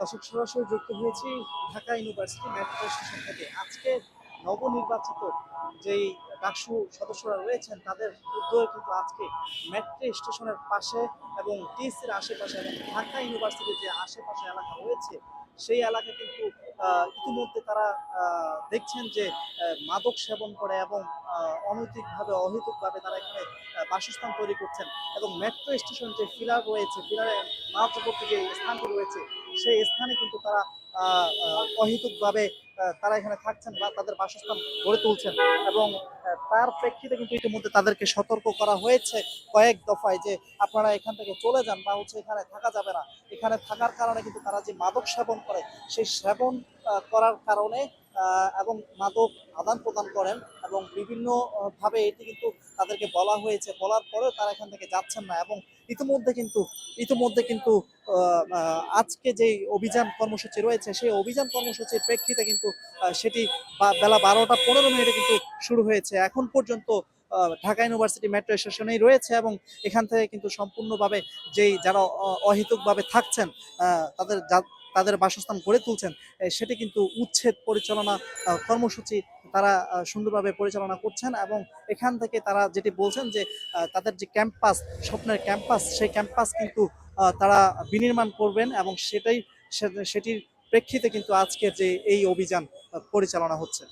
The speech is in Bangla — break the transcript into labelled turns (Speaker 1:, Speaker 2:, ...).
Speaker 1: দর্শক সরাসরি যুক্ত হয়েছি ঢাকা ইউনিভার্সিটি মেট্রো স্টেশন থেকে। আজকে নবনির্বাচিত যেই ডাকসু সদস্যরা রয়েছেন, তাদের উদ্যোগে কিন্তু আজকে মেট্রো স্টেশনের পাশে এবং টিএসসির আশেপাশে এবং ঢাকা ইউনিভার্সিটির যে আশেপাশে এলাকা রয়েছে, সেই এলাকা কিন্তু ইতিমধ্যে তারা দেখছেন যে মাদক সেবন করে এবং অনৈতিকভাবে, অহেতুকভাবে তারা এখানে বাসস্থান তৈরি করছেন এবং মেট্রো স্টেশন যে ফিলার রয়েছে ফিলারের মাঝবর্তী যে স্থানটি রয়েছে, সেই স্থানে কিন্তু তারা অহেতুকভাবে তারা এখানে থাকছেন বা তাদের বাসস্থান গড়ে তুলছেন। এবং তার প্রেক্ষিতে কিন্তু ইতিমধ্যে তাদেরকে সতর্ক করা হয়েছে কয়েক দফায় যে আপনারা এখান থেকে চলে যান বা হচ্ছে এখানে থাকা যাবে না। এখানে থাকার কারণে কিন্তু তারা যে মাদক সেবন করে সেই সেবন করার কারণে এবং মাদক আদান প্রদান করেন এবং বিভিন্ন আহ, ভাবে এটি কিন্তু তাদেরকে বলা হয়েছে, বলার পরেও তারা এখান থেকে যাচ্ছেন না এবং ইতিমধ্যে কিন্তু ইতিমধ্যে কিন্তু আজকে যে অভিযান কর্মসূচি রয়েছে, সেই অভিযান কর্মসূচির প্রেক্ষিতে কিন্তু সেটি বেলা বারোটা পনেরো মিনিটে কিন্তু শুরু হয়েছে। এখন পর্যন্ত ঢাকা ইউনিভার্সিটি মেট্রো স্টেশনেই রয়েছে এবং এখান থেকে কিন্তু সম্পূর্ণভাবে যেই যারা অহেতুকভাবে থাকছেন তাদের তাদের বাসস্থান গড়ে তুলছেন সেটি কিন্তু উচ্ছেদ পরিচালনা কর্মসূচি তারা সুন্দরভাবে পরিচালনা করছেন এবং এখান থেকে তারা যেটি বলছেন যে তাদের যে ক্যাম্পাস, স্বপ্নের ক্যাম্পাস, সেই ক্যাম্পাস কিন্তু তারা বিনির্মাণ করবেন এবং সেটাই সেটির প্রেক্ষিতে কিন্তু আজকের যে এই অভিযান পরিচালনা হচ্ছে।